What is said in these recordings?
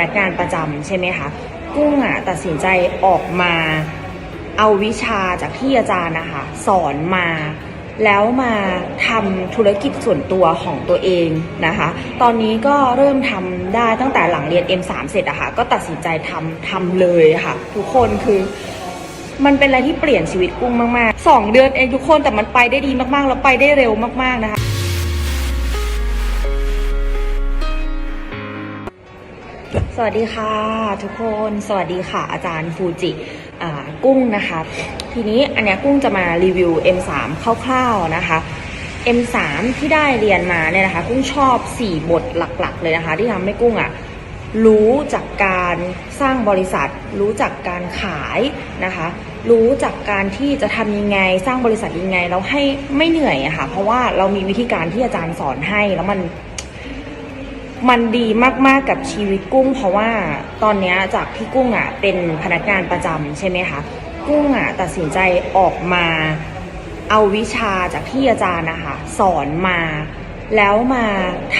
นักงานประจำใช่ไหมคะกุ้งอะตัดสินใจออกมาเอาวิชาจากที่อาจารย์นะคะสอนมา แล้วมาทำธุรกิจส่วนตัวของตัวเองนะคะ ตอนนี้ก็เริ่มทำได้ตั้งแต่หลังเรียน M3 เสร็จอะค่ะก็ตัดสินใจทำทำเลยค่ะ ทุกคนคือมันเป็นอะไรที่เปลี่ยนชีวิตกุ้งมากๆสองเดือนเองทุกคนแต่มันไปได้ดีมากๆ แล้วไปได้เร็วมากๆนะคะ สวัสดีค่ะทุกคนสวัสดีค่ะ อาจารย์ฟูจิกุ้งนะคะ ทีนี้อันเนี้ยกุ้งจะมารีวิว M3 คร่าวๆนะคะ M3 ที่ได้เรียนมาเนี่ยนะคะ กุ้งชอบ 4 บทหลักๆ เลยนะคะ ที่ทำให้กุ้งอะ่ะรู้จากการสร้างบริษัท รู้จากการขายนะคะ รู้จากการที่จะทำยังไงสร้างบริษัทยังไงแล้วให้ไม่เหนื่อยอะค่ะเพราะว่าเรามีวิธีการที่อาจารย์สอนให้แล้วมัน มันดีมากๆกับชีวิตกุ้ง เพราะว่าตอนนี้จากที่กุ้งอะเป็นพนักงานประจำใช่ไหมคะกุ้งอะตัดสินใจออกมาเอาวิชาจากที่อาจารย์นะคะสอนมา แล้วมา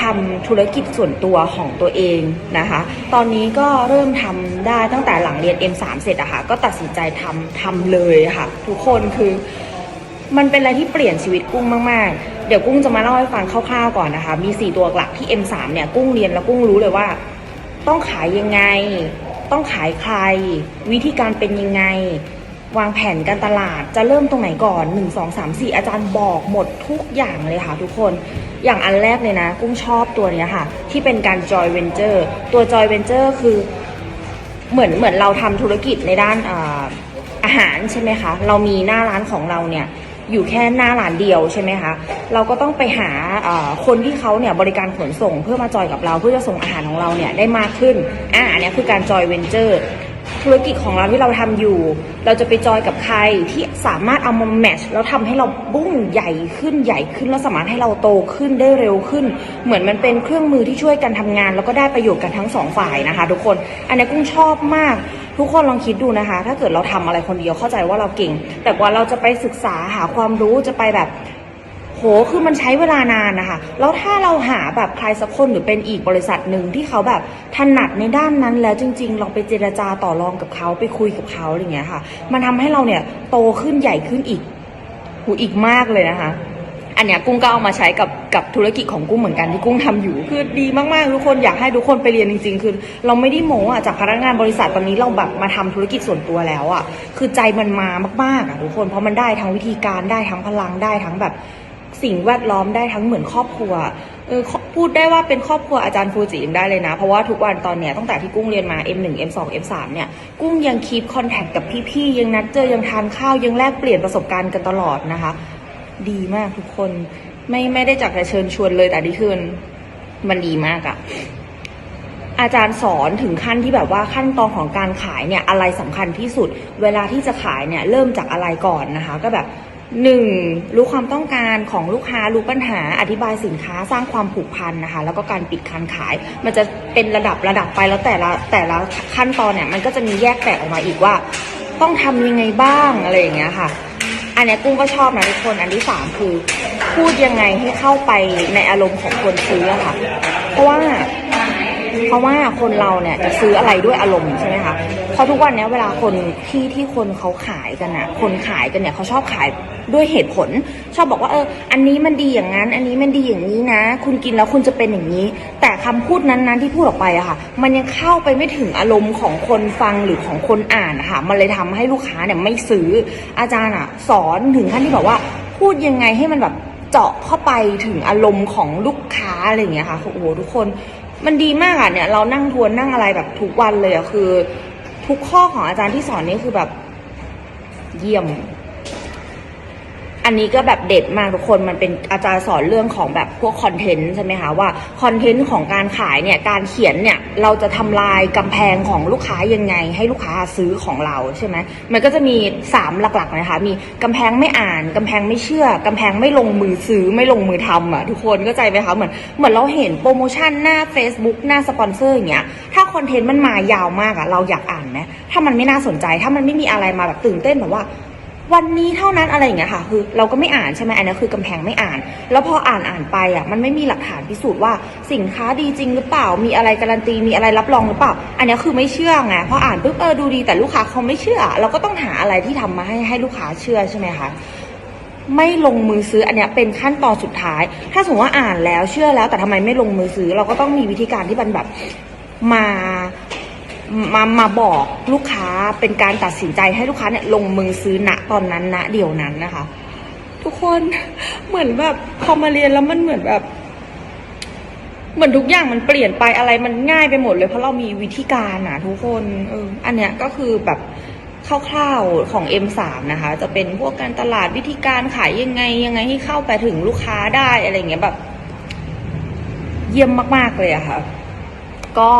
ทำธุรกิจส่วนตัวของตัวเองนะคะ ตอนนี้ก็เริ่มทำได้ตั้งแต่หลังเรียน M3 เสร็จอะค่ะก็ตัดสินใจทำทำเลยค่ะ ทุกคนคือ มันเป็นอะไรที่เปลี่ยนชีวิตกุ้งมาก ๆ เดี๋ยวกุ้งจะมาเล่าให้ฟังคร่าวๆก่อนนะคะ มี 4 ตัวหลักที่ M3 เนี่ยกุ้งเรียนแล้วกุ้งรู้เลยว่า ต้องขายยังไง ต้องขายใคร วิธีการเป็นยังไง วางแผนการตลาดจะเริ่มตรงไหนก่อน 1 2 3 4 อาจารย์บอกหมดทุกอย่างเลยค่ะทุกคนอย่างอันแรกเลยนะ กุ้งชอบตัวนี้ค่ะ ที่เป็นการ joy venture ตัว joy venture คือเหมือนเหมือนเราทำธุรกิจในด้านอาอาหารใช่ไหมคะ เรามีหน้าร้านของเราเนี่ย อยู่แค่หน้าร้านเดียวใช่ไหมคะเราก็ต้องไปหาคนที่เขาเนี่ยบริการขนส่งเพื่อมาจอยกับเราเพื่อจะส่งอาหารของเราเนี่ยได้มากขึ้นอ่าอันเนี้ยคือการจอยเวนเจอร์ธุรกิจของเราที่เราทำอยู่ เราจะไปจอยกับใครที่สามารถเอามาแมทช์แล้วทำให้เราบุ้งใหญ่ขึ้นใหญ่ขึ้นแล้วสามารถให้เราโตขึ้นได้เร็วขึ้น เหมือนมันเป็นเครื่องมือที่ช่วยกันทำงาน แล้วก็ได้ประโยชน์กันทั้งสองฝ่ายนะคะ ทุกคน อันนี้กุ้งชอบมาก ทุกคนลองคิดดูนะคะ ถ้าเกิดเราทำอะไรคนเดียวเข้าใจว่าเราเก่ง แต่กว่าเราจะไปศึกษาหาความรู้จะไปแบบโหคือมันใช้เวลานานนะคะ แล้วถ้าเราหาแบบใครสักคนหรือเป็นอีกบริษัทหนึ่งที่เขาแบบถนัดในด้านนั้นแล้วจริง ๆ ลองไปเจรจาต่อรองกับเขาไปคุยกับเขาอะไรเงี้ยค่ะ มันทำให้เราเนี่ยโตขึ้นใหญ่ขึ้นอีกหูอีกมากเลยนะคะ อันเนี้ยกุ้งก็เอามาใช้กับกับธุรกิจของกุ้งเหมือนกันที่กุ้งทำอยู่ คือดีมากๆทุกคนอยากให้ทุกคนไปเรียนจริง ๆ คือ เราไม่ได้โม้อะจากพนักงานบริษัทตอนนี้เราแบบมาทำธุรกิจส่วนตัวแล้วอะคือใจมันมามากๆอะทุกคนเพราะมันได้ทั้งวิธีการได้ทั้งพลังได้ทั้งแบบสิ่งแวดล้อมได้ทั้งเหมือนครอบครัวเออพูดได้ว่าเป็นครอบครัวอาจารย์ฟูจิได้เลยนะ เพราะว่าทุกวันตอนเนี้ยตั้งแต่ที่กุ้งเรียนมา M1 M2 M3 เนี่ยกุ้งยังคีปคอนแทคกับพี่ๆยังนัดเจอยังทานข้าวยังแลกเปลี่ยนประสบการณ์กันตลอดนะคะ ดีมากทุกคน ไม่ไม่ได้จากแต่เชิญชวนเลยแต่นี่คือมันมันดีมากอะอาจารย์สอนถึงขั้นที่แบบว่าขั้นตอนของการขายเนี่ยอะไรสำคัญที่สุด เวลาที่จะขายเนี่ยเริ่มจากอะไรก่อนนะคะ ก็แบบหนึ่งรู้ความต้องการของลูกค้ารู้ปัญหาอธิบายสินค้าสร้างความผูกพันนะคะ แล้วก็การปิดการขาย มันจะเป็นระดับระดับไปแล้วแต่ละแต่ละขั้นตอนเนี่ยมันก็จะมีแยกแตกออกมาอีกว่า ต้องทำยังไงบ้างอะไรอย่างเงี้ยค่ะ อันเนี้ยกุ้งก็ชอบนะทุกคน อันที่สามคือ พูดยังไงให้เข้าไปในอารมณ์ของคนซื้ออะค่ะ เพราะว่า เพราะว่าคนเราเนี่ยจะซื้ออะไรด้วยอารมณ์ใช่ไหมคะเพราะทุกวันนี้เวลาคนที่ที่คนเขาขายกันอะคนขายกันเนี่ยเขาชอบขายด้วยเหตุผล ชอบบอกว่าเออ อันนี้มันดีอย่างนั้น อันนี้มันดีอย่างนี้นะ คุณกินแล้วคุณจะเป็นอย่างนี้ แต่คำพูดนั้นๆที่พูดออกไปอะค่ะ มันยังเข้าไปไม่ถึงอารมณ์ของคนฟังหรือของคนอ่านอะค่ะ มันเลยทำให้ลูกค้าเนี่ยไม่ซื้ออาจารย์อะสอนถึงขั้นที่แบบว่าพูดยังไงให้มันแบบเจาะเข้าไปถึงอารมณ์ของลูกค้าอะไรอย่างเงี้ยค่ะโอ้โหทุกคน มันดีมากอะเนี่ยเรานั่งทวนนั่งอะไรแบบทุกวันเลยอะคือ ทุกข้อของอาจารย์ที่สอนนี่คือแบบเยี่ยม อันนี้ก็แบบเด็ดมากทุกคนมันเป็นอาจารย์สอนเรื่องของแบบพวกคอนเทนต์ใช่ไหมคะว่าคอนเทนต์ของการขายเนี่ยการเขียนเนี่ยเราจะทำลายกำแพงของลูกค้ายังไง ให้ลูกค้าซื้อของเราใช่ไหมมันก็จะมีสามหลักๆนะคะมีกำแพงไม่อ่านกำแพงไม่เชื่อกำแพงไม่ลงมือซื้อไม่ลงมือทำอะทุกคนก็ใจไหมคะเหมือนเหมือนเราเห็นโปรโมชั่นหน้า Facebook หน้าสปอนเซอร์อย่างเงี้ยถ้าคอนเทนต์มันมายาวมากอะเราอยากอ่านไหมถ้ามันไม่น่าสนใจถ้ามันไม่มีอะไรมาแบบตื่นเต้นแบบว่า วันนี้เท่านั้นอะไรอย่างเงี้ยค่ะ คือเราก็ไม่อ่านใช่ไหมอันนี้คือกำแพงไม่อ่าน แล้วพออ่านอ่านไปอะมันไม่มีหลักฐานพิสูจน์ว่าสินค้าดีจริงหรือเปล่ามีอะไรการันตีมีอะไรรับรองหรือเปล่า อันนี้คือไม่เชื่อไงพออ่านปุ๊บเออดูดีแต่ลูกค้าเขาไม่เชื่อ เราก็ต้องหาอะไรที่ทำมาให้ให้ลูกค้าเชื่อใช่ไหมคะไม่ลงมือซื้ออันเนี้ยเป็นขั้นตอนสุดท้าย ถ้าสมมติว่าอ่านแล้วเชื่อแล้วแต่ทำไมไม่ลงมือซื้อ เราก็ต้องมีวิธีการที่มันแบบมา มามาบอกลูกค้าเป็นการตัดสินใจให้ลูกค้าเนี่ยลงมือซื้อณตอนนั้นณเดี๋ยวนั้นนะคะ ทุกคนเหมือนแบบพอมาเรียนแล้วมันเหมือนแบบ เหมือนทุกอย่างมันเปลี่ยนไปอะไรมันง่ายไปหมดเลยเพราะเรามีวิธีการนะทุกคนเอออันเนี้ยก็คือแบบคร่าวๆของ M3 นะคะ จะเป็นพวกการตลาดวิธีการขายยังไง ยังไงให้เข้าไปถึงลูกค้าได้อะไรเงี้ยแบบ เยี่ยมมากๆเลยอะค่ะ ก็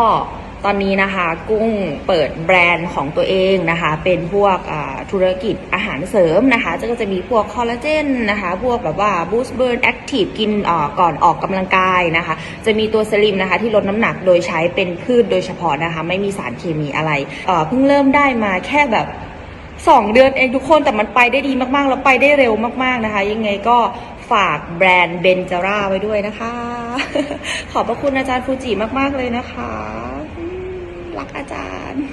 ตอนนี้นะคะกุ้งเปิดแบรนด์ของตัวเองนะคะ เป็นพวกธุรกิจอาหารเสริมนะคะก็จะมีพวกคอลลาเจนนะคะ พวกแบบว่าบูสต์เบิร์นแอคทีฟกินก่อนออกกำลังกายนะคะ จะมีตัวสลิมนะคะที่ลดน้ำหนักโดยใช้เป็นพืชโดยเฉพาะนะคะ ไม่มีสารเคมีอะไรเพิ่งเริ่มได้มาแค่แบบสองเดือนเองทุกคนแต่มันไปได้ดีมากๆ แล้วไปได้เร็วมากๆนะคะ ยังไงก็ฝากแบรนด์เบนจาร่าไว้ด้วยนะคะ ขอบพระคุณอาจารย์ฟูจิมากๆเลยนะคะ รักอาจารย์